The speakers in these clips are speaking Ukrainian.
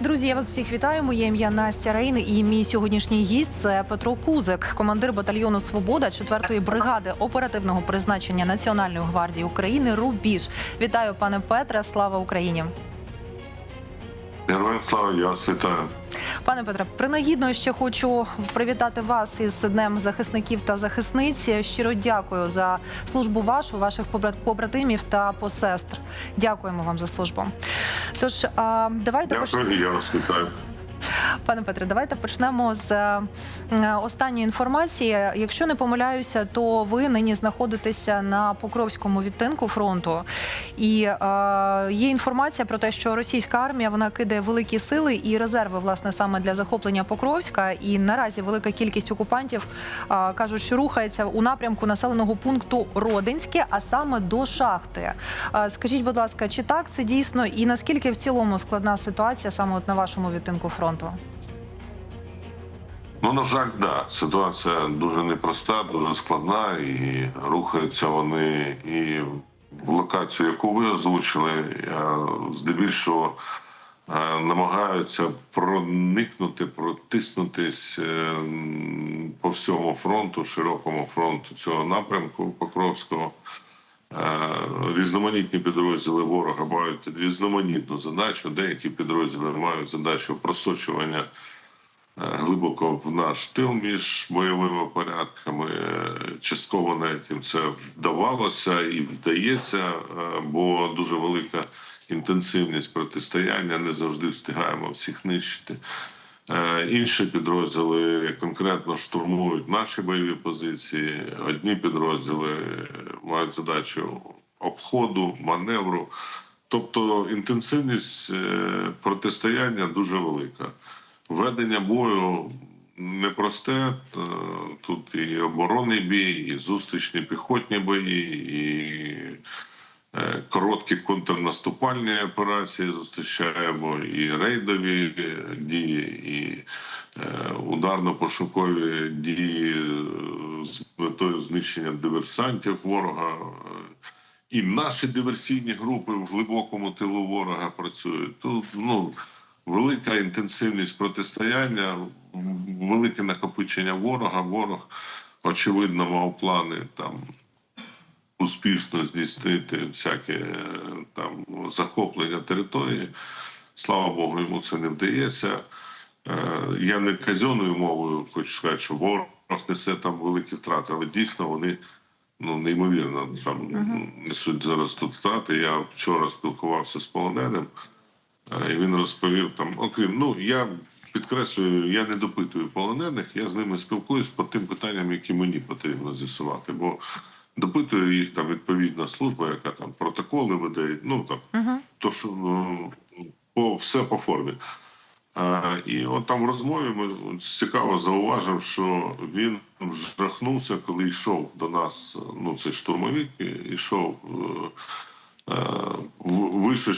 Друзі, я вас всіх вітаю. Моє ім'я Настя Рейн і мій сьогоднішній гість це Петро Кузик, командир батальйону Свобода 4-ї бригади оперативного призначення Національної гвардії України Рубіж. Вітаю, пане Петре. Слава Україні! Героям слава, я вас вітаю. Пане Петре, принагідно ще хочу привітати вас із Днем захисників та захисниць. Щиро дякую за службу вашу, ваших побрат- побратимів та посестр. Дякуємо вам за службу. Тож давайте Дякую, пош... я вас вітаю. Пане Петре, давайте почнемо з е, останньої інформації. Якщо не помиляюся, то ви нині знаходитеся на Покровському відтинку фронту, і е, є інформація про те, що російська армія вона кидає великі сили і резерви власне саме для захоплення Покровська. І наразі велика кількість окупантів е, кажуть, що рухається у напрямку населеного пункту Родинське, а саме до шахти. Е, скажіть, будь ласка, чи так це дійсно, і наскільки в цілому складна ситуація саме от на вашому відтинку фронту? Ну, на жаль, да, ситуація дуже непроста, дуже складна, і рухаються вони і в локацію, яку ви озвучили, здебільшого е, намагаються проникнути, протиснутись е, по всьому фронту, широкому фронту цього напрямку Покровського. Різноманітні підрозділи ворога мають різноманітну задачу. Деякі підрозділи мають задачу просочування е, глибоко в наш тил між бойовими порядками. Частково навіть їм це вдавалося і вдається, е, бо дуже велика інтенсивність протистояння. Не завжди встигаємо всіх нищити. Е, Інші підрозділи конкретно штурмують наші бойові позиції. Одні підрозділи мають задачу обходу, маневру. Тобто інтенсивність е, протистояння дуже велика. Ведення бою непросте. Е, Тут і оборонний бій, і зустрічні піхотні бої, і е, короткі контрнаступальні операції зустрічаємо, і рейдові дії, і ударно-пошукові дії з метою знищення диверсантів ворога. Е, І наші диверсійні групи в глибокому тилу ворога працюють. Тут ну, велика інтенсивність протистояння, велике накопичення ворога. Ворог, очевидно, мав плани там успішно здійснити всяке е, там захоплення території. Слава Богу, йому це не вдається. Е, Я не казенною мовою хочу сказати, що ворог несе там великі втрати, але дійсно вони ну неймовірно там несуть зараз тут втрати. Я вчора спілкувався з полоненим, е, і він розповів там, окрім ну я. Підкреслюю, я не допитую полонених, я з ними спілкуюсь по тим питанням, які мені потрібно з'ясувати. Бо допитує їх там відповідна служба, яка там протоколи видає. Ну там то що ну, по все по формі. І от там в розмові ми цікаво зауважив, що він вжахнувся, коли йшов до нас. Ну, цей штурмовик йшов. е,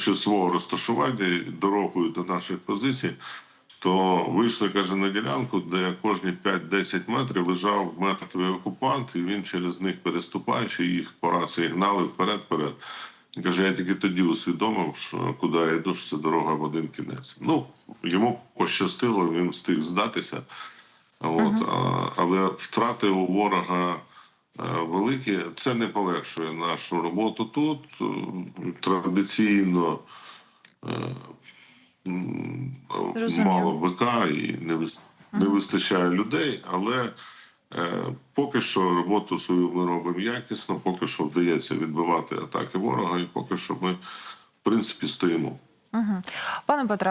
е, свого розташування дорогою до наших позицій, то вийшли, каже, на ділянку, де кожні 5-10 метрів лежав мертвий окупант, і він через них переступаючи, їх по рації гнали вперед-вперед. Він Каже, я тільки тоді усвідомив, що куди я йду, що це дорога в один кінець. Ну, йому пощастило, він встиг здатися. От, а, але втрати у ворога е, великі. Це не полегшує нашу роботу тут. Традиційно е, мало БК і не, не вистачає людей, але поки що роботу свою ми робимо якісно, поки що вдається відбивати атаки ворога, і поки що ми, в принципі, стоїмо. Пане Петре,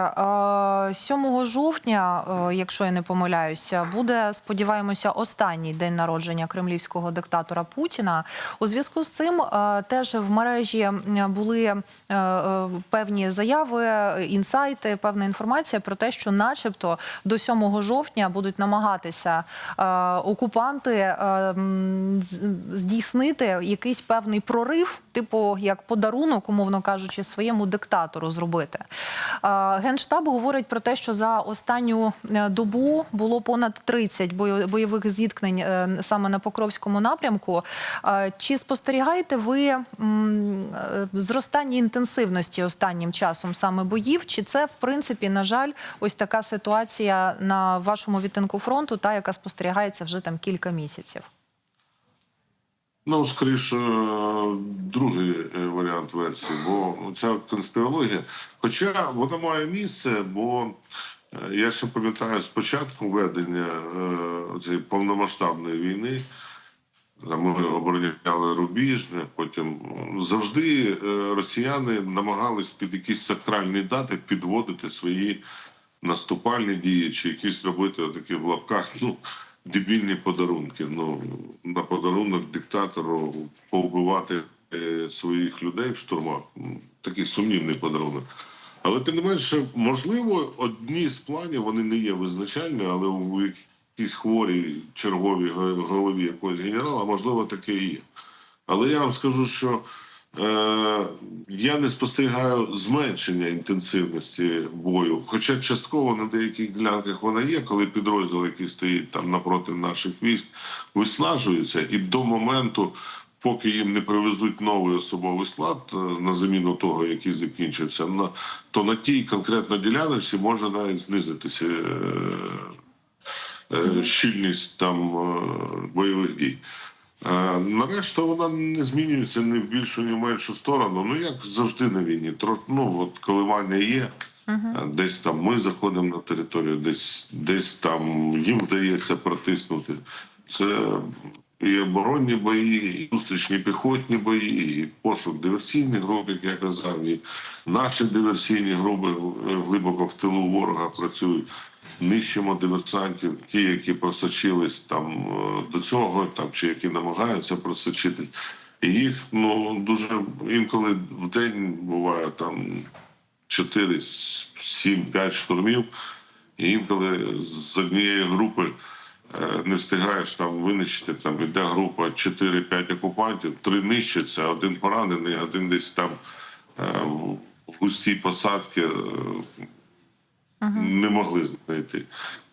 е, 7 жовтня, е, якщо я не помиляюся, буде сподіваємося останній день народження кремлівського диктатора Путіна. У зв'язку з цим е, теж в мережі були е, е, певні заяви, інсайти, певна інформація про те, що, начебто, до 7 жовтня будуть намагатися е, окупанти е, здійснити якийсь певний прорив, типу як подарунок, умовно кажучи, своєму диктатору зробити. Робити. Генштаб говорить про те, що за останню е, добу було понад 30 бою- бойових зіткнень е, саме на Покровському напрямку. Чи спостерігаєте ви е, зростання інтенсивності останнім часом саме боїв? Чи це в принципі, на жаль, ось така ситуація на вашому відтинку фронту, та яка спостерігається вже там кілька місяців? Ну, скоріше, другий е, варіант версії, бо ця конспірологія, хоча вона має місце, бо е, я ще пам'ятаю з початку ведення е, цієї повномасштабної війни. Ми обороняли рубіжне, потім завжди росіяни намагались під якісь сакральні дати підводити свої наступальні дії чи якісь робити такі в лапках. Ну, дебільні подарунки. Ну, на подарунок диктатору повбивати е, своїх людей в штурмах. Ну, Такий сумнівний подарунок. Але тим не менше, можливо, одні з планів вони не є визначальні, але у якійсь хворій черговій голові якогось генерала, можливо, таке і є. Але я вам скажу, що я не спостерігаю зменшення інтенсивності бою. Хоча частково на деяких ділянках вона є, коли підрозділ, який стоїть там напроти наших військ, виснажується, і до моменту, поки їм не привезуть новий особовий склад е, на заміну того, який закінчився, на, то на тій конкретно ділянці може навіть знизитися. Е, е, щільність там е, бойових дій. Нарешті вона не змінюється ні в більшу, ні в меншу сторону. Ну як завжди на війні. Ну от коливання є. Е, Десь там ми заходимо на територію, десь десь там їм вдається протиснути. Це і оборонні бої, і зустрічні піхотні бої, і пошук диверсійних груп, як я казав, і наші диверсійні групи е, глибоко в тилу ворога працюють. Нищимо диверсантів, ті, які просочились там е, до цього, там чи які намагаються просочити. І їх ну дуже інколи в день буває там 4, 7, 5 штурмів, і інколи з однієї групи е, не встигаєш там винищити, там іде група 4-5 окупантів, три нищаться, один поранений, один десь там е, в в густій посадці е, не могли знайти.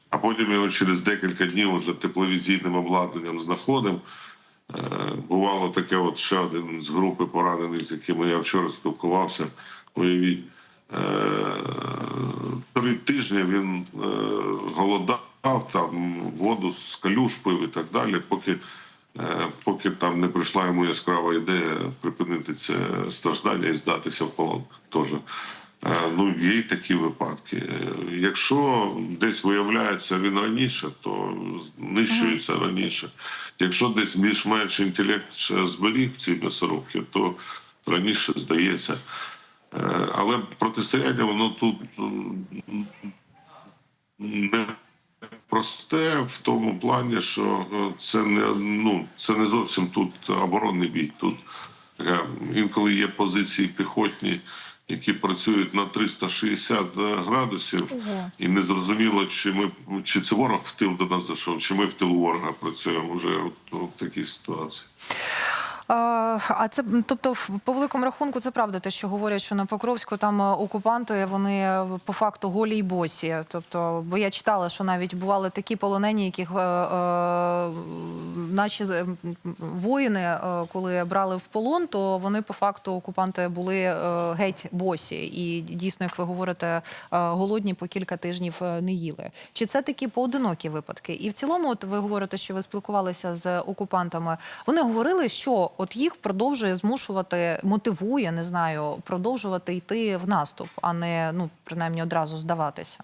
А потім його через декілька днів вже тепловізійним обладнанням знаходимо. Е, Бувало таке, от ще один з групи поранених, з якими я вчора спілкувався. Уявіть, е, три тижні він е, голодав, там воду з калюш пив і так далі, поки, поки там не прийшла йому яскрава ідея припинити це страждання і здатися в полон. Теж. Е, Ну, є й такі випадки. Е, Якщо десь виявляється він раніше, то знищується раніше. Якщо десь більш-менш інтелект ще зберіг ці м'ясорубки, то раніше здається. Е, Але протистояння воно тут не просте в тому плані, що це не ну це не зовсім тут оборонний бій. Тут інколи є позиції піхотні, які працюють на 360 градусів, Ого. і незрозуміло, чи ми чи це ворог в тил до нас зайшов, чи ми в тилу ворога працюємо вже в такій ситуації. А, це тобто, по великому рахунку, це правда, те, що говорять, що на Покровську там е, окупанти вони е, по факту голі й босі. Тобто, бо я читала, що навіть бували такі полонені, яких е, е, наші воїни, е, коли брали в полон, то вони по факту окупанти були геть босі. І дійсно, як ви говорите, голодні по кілька тижнів не їли. Чи це такі поодинокі випадки? І в цілому, от ви говорите, що ви спілкувалися з окупантами. Вони говорили, що от їх продовжує змушувати, мотивує, не знаю, продовжувати йти в наступ, а не ну принаймні одразу здаватися.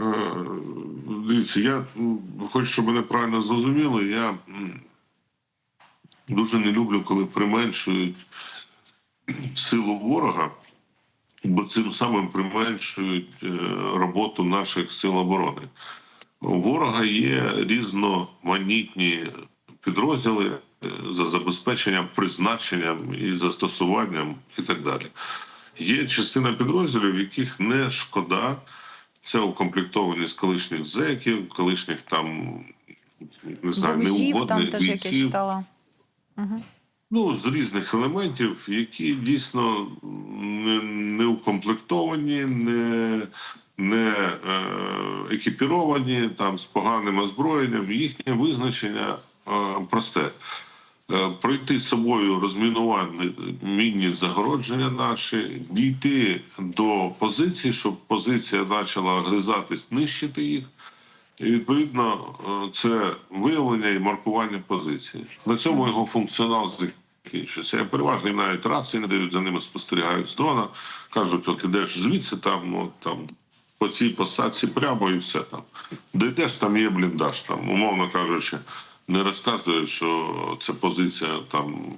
Е, Дивіться, я хочу, щоб мене правильно зрозуміли. Я дуже не люблю, коли применшують силу ворога, бо цим самим применшують е, роботу наших сил оборони. У ворога є різноманітні підрозділи за забезпеченням, призначенням і застосуванням і так далі. Є частина підрозділів, яких не шкода. Це укомплектовані з колишніх зеків, колишніх там не знаю, неугодних бійців. читала. ну, з різних елементів, які дійсно не, не укомплектовані, не, не е, екіпіровані, там, з поганим озброєнням. Їхнє визначення е, просте. Е, Пройти собою розмінування мінні загородження наші, дійти до позиції, щоб позиція почала гризатись, нищити їх. І відповідно е, це виявлення і маркування позиції. На цьому його функціонал закінчується. Я переважно навіть рації не дають за ними, спостерігають з дрона, кажуть: от ідеш звідси, там, от, там по цій посадці прямо і все там. Дійдеш, там є бліндаж, там, умовно кажучи, не розказують, що це позиція там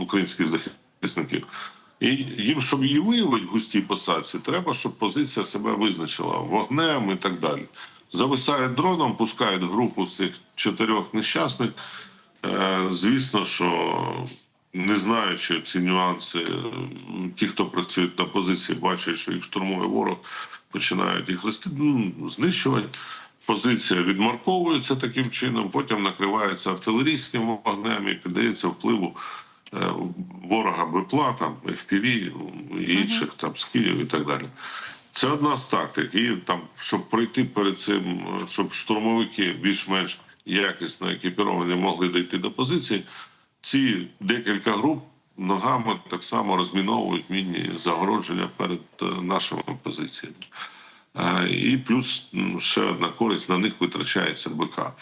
українських захисників. І їм, щоб її виявити в густій посадці, треба, щоб позиція себе визначила вогнем і так далі. Зависають дроном, пускають групу з цих чотирьох нещасних. Е, Звісно, що не знаючи ці нюанси, ті, хто працюють на позиції, бачать, що їх штурмує ворог, починають їх листи, ну, знищувати. Позиція відмарковується таким чином, потім накривається артилерійським вогнем і піддається впливу е, ворога БПЛА, там, FPV і інших там скидів і так далі. Це одна з тактик. І там, щоб пройти перед цим, е, щоб штурмовики більш-менш якісно екіпіровані могли дійти до позиції, ці декілька груп ногами так само розміновують мінні загородження перед е, нашими позиціями. І плюс м, ще одна користь на них витрачається БК.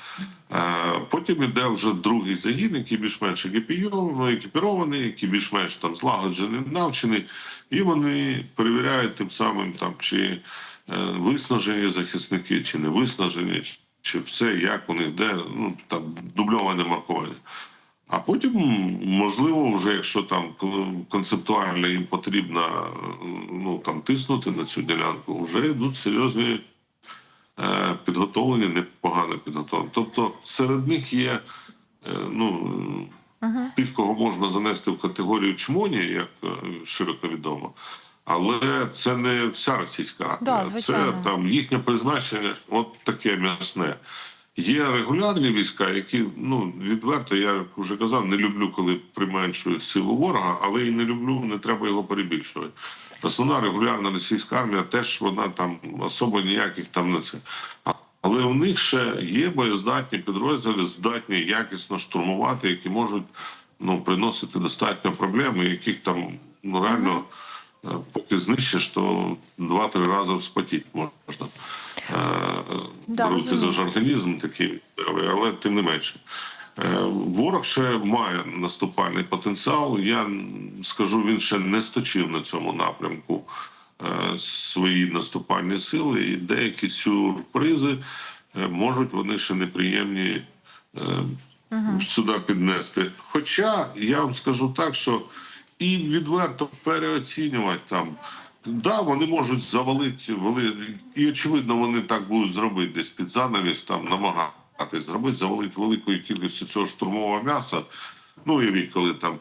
Потім іде вже другий загін, який більш-менш екіпірований, який більш-менш там злагоджений, навчений, і вони перевіряють тим самим, там, чи е, виснажені захисники, чи не виснажені, чи все, як у них де, ну там дубльоване маркування. А потім, можливо, вже якщо там концептуально їм потрібно ну, там, тиснути на цю ділянку, вже йдуть серйозні е, підготовлені, непогано підготовлені. Тобто серед них є е, ну, тих, кого можна занести в категорію чмоні, як е, широко відомо. Але це не вся російська армія. Да, це там їхнє призначення, от таке м'ясне. Є регулярні війська, які ну відверто, я вже казав, не люблю, коли применшують силу ворога, але і не люблю, не треба його перебільшувати. Основна регулярна російська армія теж вона там особо ніяких там не це. Але у них ще є боєздатні підрозділи, здатні якісно штурмувати, які можуть ну приносити достатньо проблем, і яких там ну реально. е, Поки знищиш, то два-три рази вспотіти можна. Е, Да, Беруть за ж організм такий, але тим не менше. Е, Ворог ще має наступальний потенціал. Я скажу, він ще не сточив на цьому напрямку е, свої наступальні сили, і деякі сюрпризи можуть вони ще неприємні е, сюди піднести. Хоча я вам скажу так, що і відверто переоцінювати там. Да, вони можуть завалити вели... і очевидно, вони так будуть зробити десь під занавіс, там намагатись зробити, завалити великою кількістю цього штурмового м'яса. Ну і рік, коли там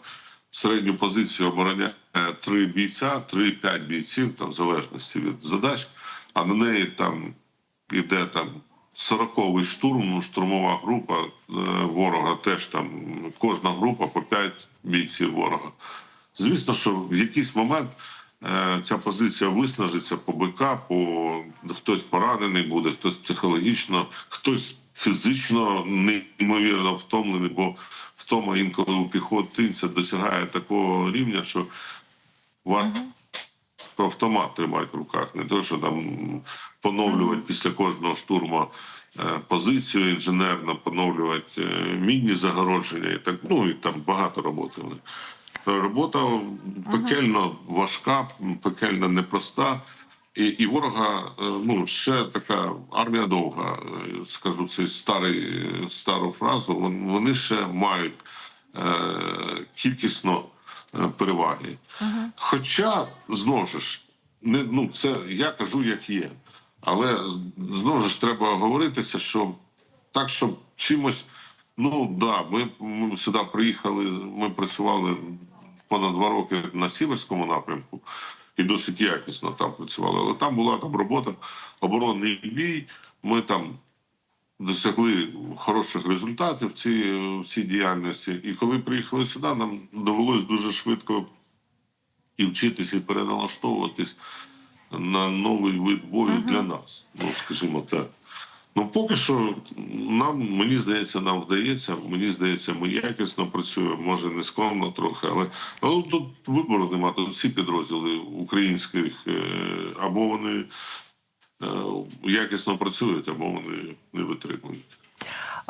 середню позицію обороняє три бійця, три-п'ять бійців, там в залежності від задач, а на неї там іде там 40-й штурм, ну, штурмова група е, ворога, теж там кожна група по 5 бійців ворога. Звісно, що в якийсь момент ця позиція виснажиться по БК, по хтось поранений буде, хтось психологічно, хтось фізично неймовірно втомлений, бо втома інколи у піхотинця досягає такого рівня, що варто автомат тримати в руках, не то, що там поновлювати після кожного штурму е, позицію інженерно, поновлювати е, мінні загородження і так. Ну і там багато роботи. в них. Робота пекельно важка, пекельно непроста. І, і ворога е, ну ще така армія довга. е, Скажу цей старий стару фразу. вон- Вони ще мають е, кількісно е, переваги. Хоча знову ж не ну це я кажу, як є. Але знову ж треба говоритися, що так, щоб чимось. Ну да, ми, ми сюди приїхали. Ми працювали понад два роки на сіверському напрямку і досить якісно там працювали. Але там була там робота, оборонний бій. Ми там досягли хороших результатів в цій, в цій діяльності. І коли приїхали сюди, нам довелось дуже швидко і вчитися, і переналаштовуватись на новий вид бою для нас. Ну, скажімо так. Ну, поки що нам, мені здається, нам вдається. Мені здається, ми якісно працюємо, може не скромно трохи, але ну, тут вибору немає. Тут всі підрозділи українських е, або вони е, якісно працюють, або вони не витримують.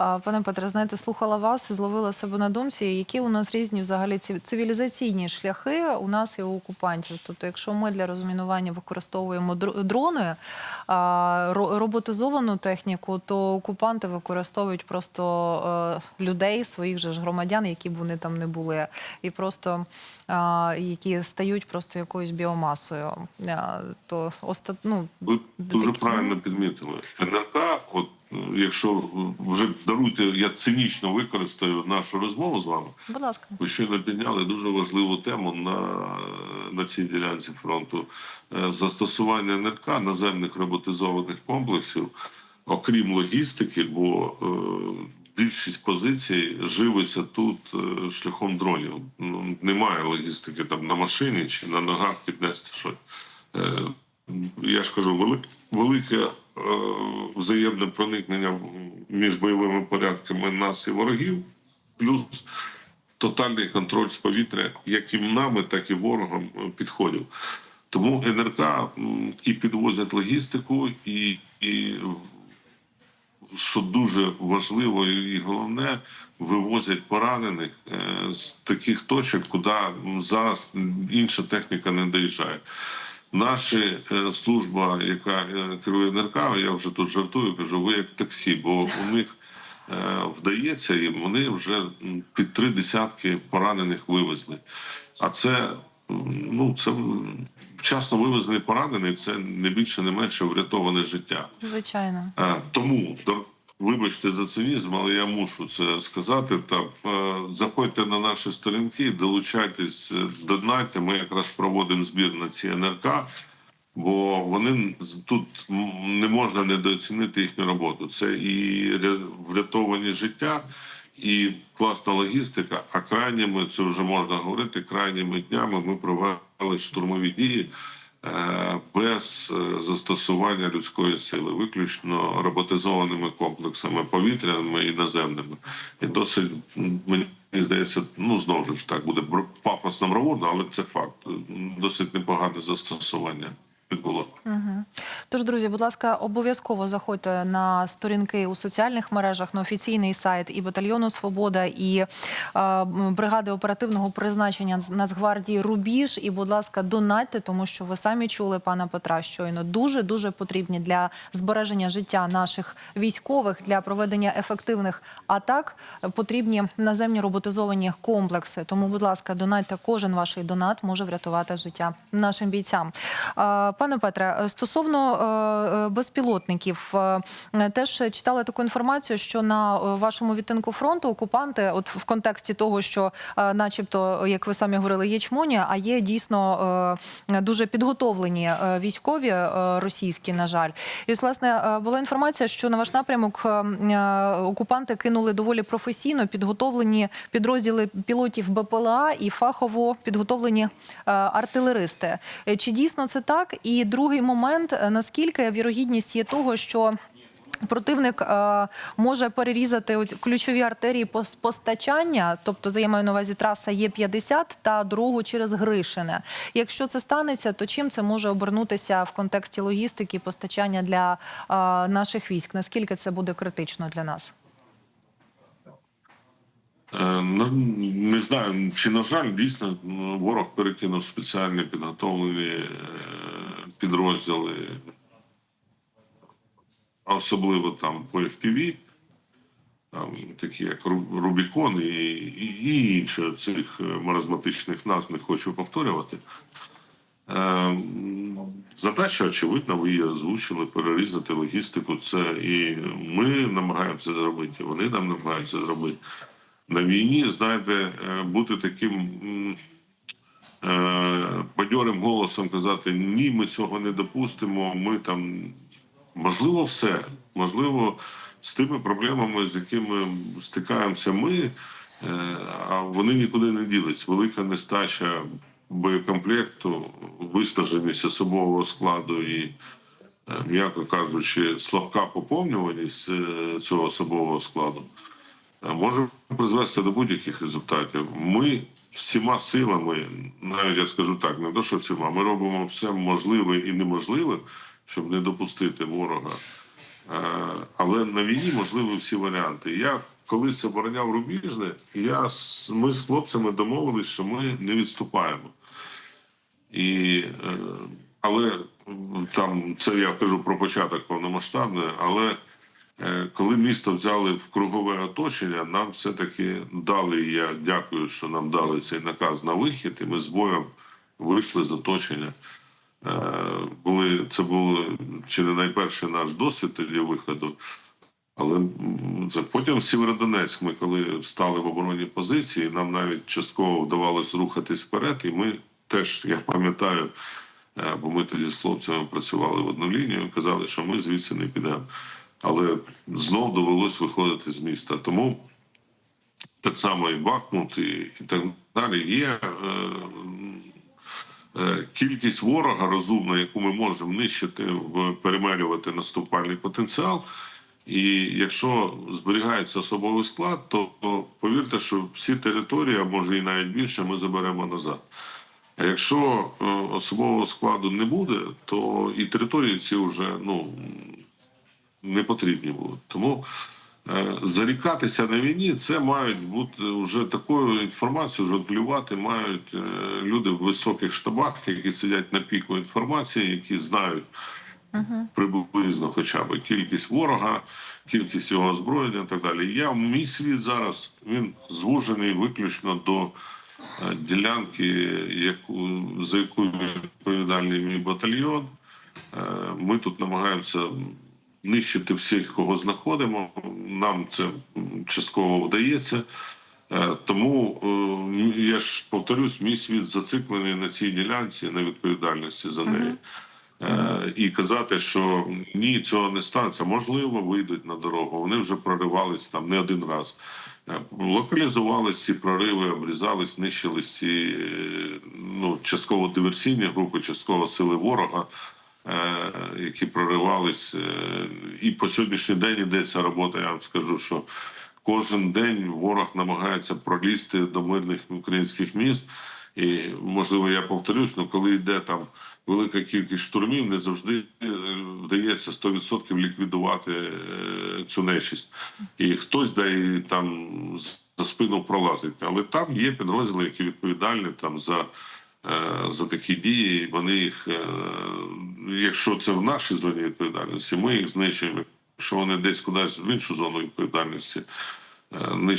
Пане Петре, знаєте, слухала вас і зловила себе на думці, які у нас різні взагалі ці- цивілізаційні шляхи у нас і у окупантів. Тобто, якщо ми для розмінування використовуємо др- дрони, роботизовану техніку, то окупанти використовують просто е, людей, своїх же ж громадян, які б вони там не були, і просто які стають просто якоюсь біомасою. То оста... ну, Ви дуже Такі. правильно підмітили. НРК, от якщо вже даруйте, я цинічно використаю нашу розмову з вами. будь ласка. Ви щойно підняли дуже важливу тему на, на цій ділянці фронту Е, застосування НРК наземних роботизованих комплексів, окрім логістики, бо е, більшість позицій живиться тут е, шляхом дронів. Ну, немає логістики там на машині чи на ногах піднести щось. Е, я ж кажу, велик, велике е, взаємне проникнення між бойовими порядками нас і ворогів, плюс тотальний контроль з повітря, як і нами, так і ворогом е, підходив. Тому НРК і підвозять логістику, і, і що дуже важливо і головне, вивозять поранених е, з таких точок, куди зараз інша техніка не доїжджає. Наша е, служба, яка е, керує НРК, я вже тут жартую, кажу, ви як таксі, бо у них е, вдається їм, вони вже під три десятки поранених вивезли. А це ну це вчасно вивезений поранений, це не більше, не менше врятоване життя. Звичайно. Тому вибачте за цинізм, але я мушу це сказати. Та заходьте на наші сторінки, долучайтесь, е, донайте. Ми якраз проводимо збір на ці НРК, бо вони тут не можна недооцінити їхню роботу. Це і ря- врятовані життя. І класна логістика. А крайніми це вже можна говорити. Крайніми днями ми провели штурмові дії е, без е, застосування людської сили, виключно роботизованими комплексами повітряними і наземними. І досить мені здається, ну знову ж так буде пафосно бравурно, але це факт. Досить непогане застосування відбуло. Тож, друзі, будь ласка, обов'язково заходьте на сторінки у соціальних мережах, на офіційний сайт і батальйону Свобода, і е, бригади оперативного призначення Нацгвардії Рубіж. І, будь ласка, донатьте, тому що ви самі чули пана Петра щойно. Дуже дуже потрібні для збереження життя наших військових для проведення ефективних атак. е, Потрібні наземні роботизовані комплекси. Тому, будь ласка, донатьте. Кожен ваш донат може врятувати життя нашим бійцям. Пане Петре, е, стосовно е, е, безпілотників, теж читали таку інформацію, що на вашому відтинку фронту окупанти, от в контексті того, що, начебто, як ви самі говорили, є чмоні, а є дійсно дуже підготовлені військові російські, на жаль. І ось, власне була інформація, що на ваш напрямок окупанти кинули доволі професійно підготовлені підрозділи пілотів БПЛА і фахово підготовлені артилеристи. Чи дійсно це так? Другий момент: е, наскільки вірогідність є того, що Противник е, може перерізати ключові артерії постачання, тобто я маю на увазі траса Є50 та дорогу через Гришине. Якщо це станеться, то чим це може обернутися в контексті логістики постачання для е, наших військ? Наскільки це буде критично для нас? Е, на- Не знаю, чи на жаль, дійсно ворог перекинув спеціальні підготовлені е, підрозділи, особливо там по FPV, там такі як Рубікон і, і, і інші цих е, маразматичних назв не хочу повторювати. Е, Задача, очевидно, ви її озвучили, перерізати логістику. Це і ми намагаємося зробити, і вони нам намагаються зробити. На війні, знаєте, е, бути таким бадьорим голосом казати ні, ми цього не допустимо. Ми там можливо все, можливо, з тими проблемами, з якими стикаємося ми, е, а вони нікуди не ділиться. Велика нестача боєкомплекту, виснаженість особового складу і, е, м'яко кажучи, слабка поповнюваність е, цього особового складу е, може призвести до будь-яких результатів. Ми всіма силами, навіть я скажу так, не то, що всіма, ми робимо все можливе і неможливе, щоб не допустити ворога. Е, Але на війні можливі всі варіанти. Я колись обороняв Рубіжне, я, ми з хлопцями домовились, що ми не відступаємо. І, е, але там це я кажу про початок повномасштабної, але коли місто взяли в кругове оточення, нам все-таки дали. Я дякую, що нам дали цей наказ на вихід, і ми з боєм вийшли з оточення. Е, Були це був чи не найперший наш досвід для виходу. Але потім Сєвєродонецьк, ми коли стали в оборонні позиції, нам навіть частково вдавалося рухатись вперед, і ми теж, я пам'ятаю, е, бо ми тоді з хлопцями працювали в одну лінію, казали, що ми звідси не підемо. Але знов довелось виходити з міста. Тому так само і Бахмут, і, і так далі. Є е, е, кількість ворога розумна, яку ми можемо нищити, в перемелювати наступальний потенціал. І якщо зберігається особовий склад, то, то повірте, що всі території, а може і навіть більше, ми заберемо назад. А якщо е, особового складу не буде, то і території ці вже ну, не потрібні будуть. Тому е, зарікатися на війні це мають бути вже такою інформацією, жонглювати мають е, люди в високих штабах, які сидять на піку інформації, які знають приблизно хоча б кількість ворога, кількість його озброєння і так далі. Я мій світ зараз він звужений виключно до е, ділянки, яку за яку відповідальний мій батальйон. Ми тут намагаємося нищити всіх, кого знаходимо. Нам це частково вдається. Е, Тому е, я ж повторюсь, мій світ зациклений на цій ділянці, на відповідальності за неї. Е, І казати, що ні, цього не станеться. Можливо, вийдуть на дорогу. Вони вже проривались там не один раз. Локалізувались ці прориви, обрізались, нищились ці ну, частково диверсійні групи, частково сили ворога, які проривались. Е, І по сьогоднішній день ця робота. Я вам скажу, що кожен день ворог намагається пролізти до мирних українських міст. І можливо, я повторюсь, але коли йде там велика кількість штурмів, не завжди е, вдається 100% ліквідувати е, цю нечисть. І хтось да і там за спину пролазить. Але там є підрозділи, які відповідальні там за. Е, За такі дії, вони їх, е, якщо це в нашій зоні відповідальності, ми їх знищуємо. Якщо вони десь кудись в іншу зону відповідальності е,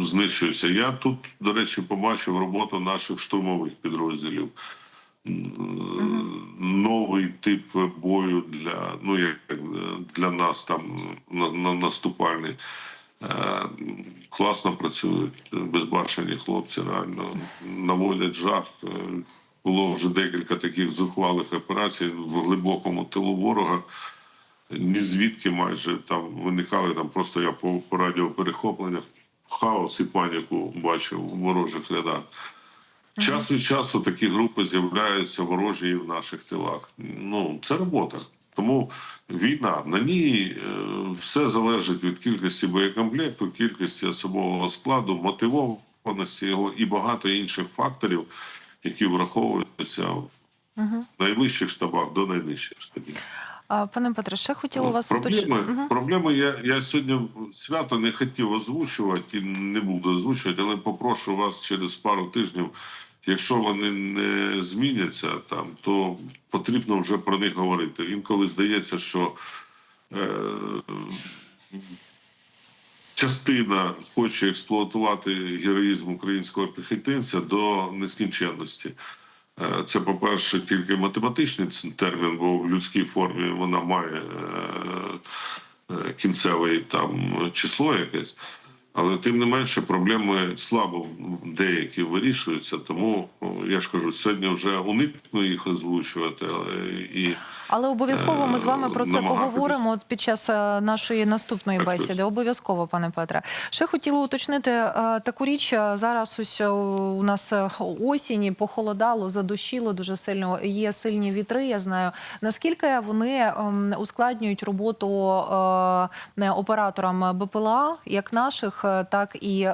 знищуються. Я тут, до речі, побачив роботу наших штурмових підрозділів. М, Новий тип бою для ну як для нас там на, на наступальний. Е, Класно працюють безбашені хлопці, реально наводять жах. Е, Було вже декілька таких зухвалих операцій в глибокому тилу ворога. Ні звідки майже там виникали там просто я по, по радіоперехопленнях хаос і паніку бачив у ворожих рядах. Час від часу такі групи з'являються ворожі і в наших тилах. Ну, це робота. Тому війна на ній е, все залежить від кількості боєкомплекту, кількості особового складу, мотивованості його і багато інших факторів, які враховуються в найвищих штабах до найнижчих штабів. Пане Петре, ще хотіла вас уточнити. Проблеми, Мгм. проблеми я, я сьогодні свято не хотів озвучувати і не буду озвучувати, але попрошу вас через пару тижнів, якщо вони не зміняться там, то потрібно вже про них говорити. Інколи здається, що е, частина хоче експлуатувати героїзм українського піхотинця до нескінченності. Е, Це, по-перше, тільки математичний термін, бо в людській формі вона має е, е, кінцеве там число якесь. Але тим не менше проблеми слабо деякі вирішуються. Тому я ж кажу, сьогодні вже уникну їх озвучувати. І Але обов'язково ми з вами Е, про це поговоримо під час е, нашої наступної бесіди. Обов'язково, пане Петре. Ще хотіла уточнити е, таку річ. Зараз ось у нас осінь, похолодало, задощило дуже сильно. Є сильні вітри. Я знаю. Наскільки вони ем, ускладнюють роботу операторам БПЛА, як наших, так і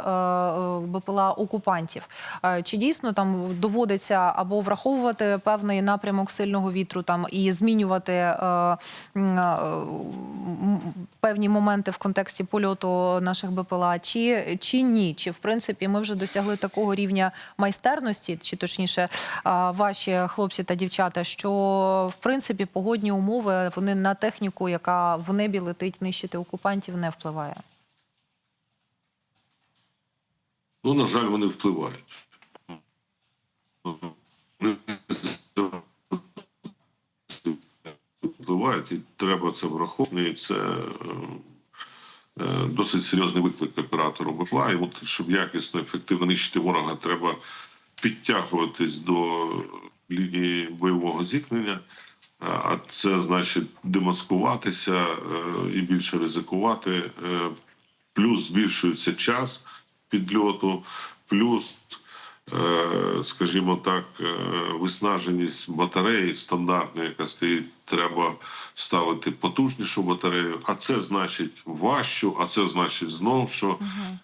БПЛА окупантів? Чи дійсно там доводиться або враховувати певний напрямок сильного вітру там і змінювати е, е, певні моменти в контексті польоту наших БПЛА, чи, чи ні? Чи в принципі ми вже досягли такого рівня майстерності, чи точніше е, ваші хлопці та дівчата, що в принципі погодні умови вони на техніку, яка в небі летить нищити окупантів, не впливає? Ну, на жаль, вони впливають. Впливають, і треба це враховувати. Це е, е, досить серйозний виклик оператору БПЛА. І от, щоб якісно, ефективно нищити ворога, треба підтягуватись до лінії бойового зіткнення. А- це значить демаскуватися е, і більше ризикувати. Плюс збільшується час підльоту, плюс, скажімо так, е, виснаженість батареї стандартної, яка стоїть, треба ставити потужнішу батарею. А це значить важчу, а це значить знов, що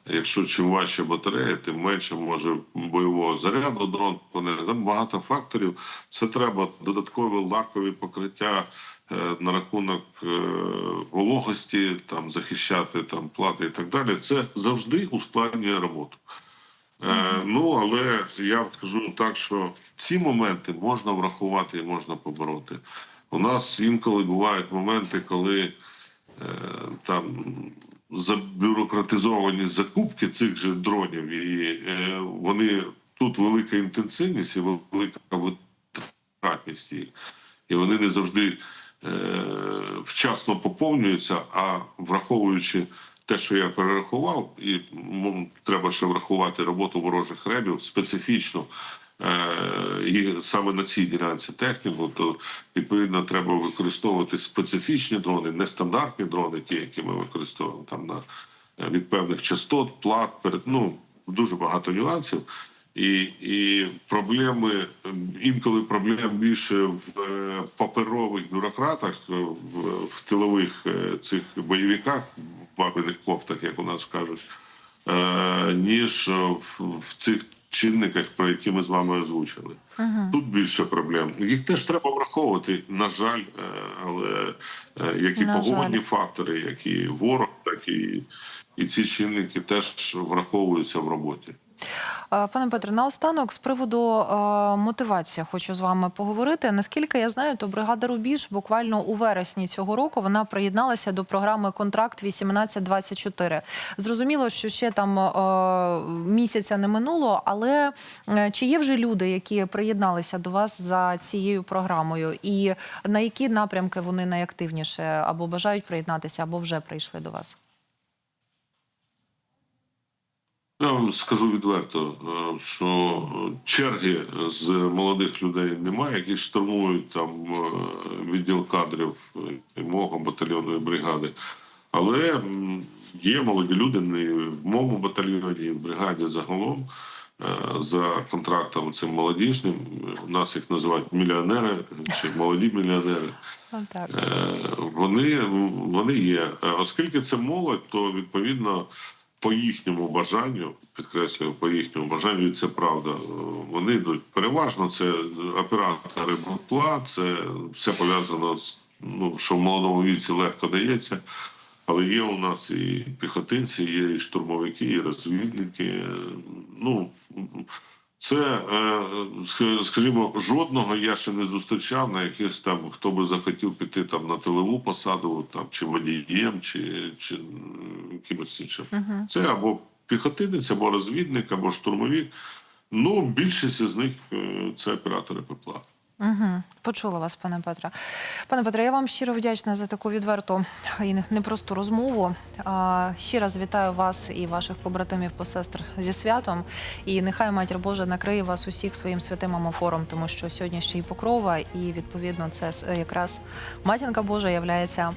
якщо чим важча батарея, тим менше може бойового заряду дрон понести. Там багато факторів. Це треба додаткові лакові покриття е, на рахунок е, вологості, там захищати там плати і так далі. Це завжди ускладнює роботу. Е, ну але я скажу так, що ці моменти можна врахувати і можна побороти. У нас інколи бувають моменти, коли е, там забюрократизовані закупки цих же дронів, і е, вони тут велика інтенсивність і велика витратність їх. І вони не завжди е, вчасно поповнюються, а враховуючи те, що я перерахував, і треба ще врахувати роботу ворожих ребів специфічно. е, І саме на цій ділянці техніку, то відповідно треба використовувати специфічні дрони, нестандартні дрони, ті, які ми використовуємо там на е, від певних частот, плат, перед ну дуже багато нюансів. І, і проблеми інколи проблем більше в е, паперових бюрократах, е, в, в тилових е, цих бойовиках, бабиних кофтах, як у нас кажуть, е, ніж в, в цих чинниках, про які ми з вами озвучили. Тут більше проблем. Їх теж треба враховувати, на жаль, е, але е, як і На погодні жаль. фактори, як і ворог, так і, і ці чинники теж враховуються в роботі. Е, Пане Петре, наостанок з приводу е, мотивації хочу з вами поговорити. Наскільки я знаю, то бригада Рубіж буквально у вересні цього року вона приєдналася до програми Контракт 1824 Зрозуміло, що ще там е, місяця не минуло, але чи є вже люди, які приєдналися до вас за цією програмою, і на які напрямки вони найактивніше або бажають приєднатися, або вже прийшли до вас? Я вам скажу відверто, е, що черги з молодих людей немає, які штурмують там е, відділ кадрів мого батальйону і бригади. Але є молоді люди не в моєму батальйоні, і в бригаді загалом е, за контрактом цим молодіжним. У нас їх називають мільйонери чи молоді мільйонери. Е, вони, вони є. Оскільки це молодь, то відповідно по їхньому бажанню, підкреслюю, по їхньому бажанню, і це правда. е, Вони йдуть переважно. Це оператори бутла, це все пов'язано з ну, що в молодому віці легко дається. Але є у нас і піхотинці, є і штурмовики, і розвідники. Е, Ну це, е, скажімо, жодного я ще не зустрічав на якихось там, хто би захотів піти там на тилову посаду, там чи водієм, чи, чи м, якимось іншим. Це або піхотинець, або розвідник, або штурмовик. Ну, більшість з них е, це оператори ППЛА. Угу. Почула вас, пане Петре. Пане Петре, я вам щиро вдячна за таку відверту і не- непросту розмову. Ще раз вітаю вас і ваших побратимів посестр зі святом. І нехай матір Божа накриє вас усіх своїм святим амофором, тому що сьогодні ще й покрова, і відповідно це якраз матінка Божа являється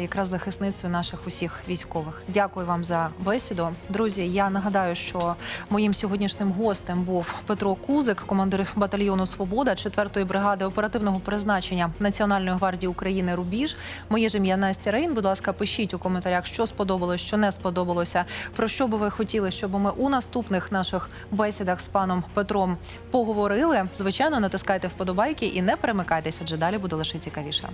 якраз захисницею наших усіх військових. Дякую вам за бесіду. Друзі, я нагадаю, що моїм сьогоднішнім гостем був Петро Кузик, командир батальйону Свобода 4-ї бригади оперативного призначення Національної гвардії України Рубіж. Моє ж ім'я Настя Рейн. Будь ласка, пишіть у коментарях, що сподобалось, що не сподобалося. Про що би ви хотіли, щоб ми у наступних наших бесідах з паном Петром поговорили. Звичайно, натискайте вподобайки і не перемикайтеся, адже далі буде лише цікавіше.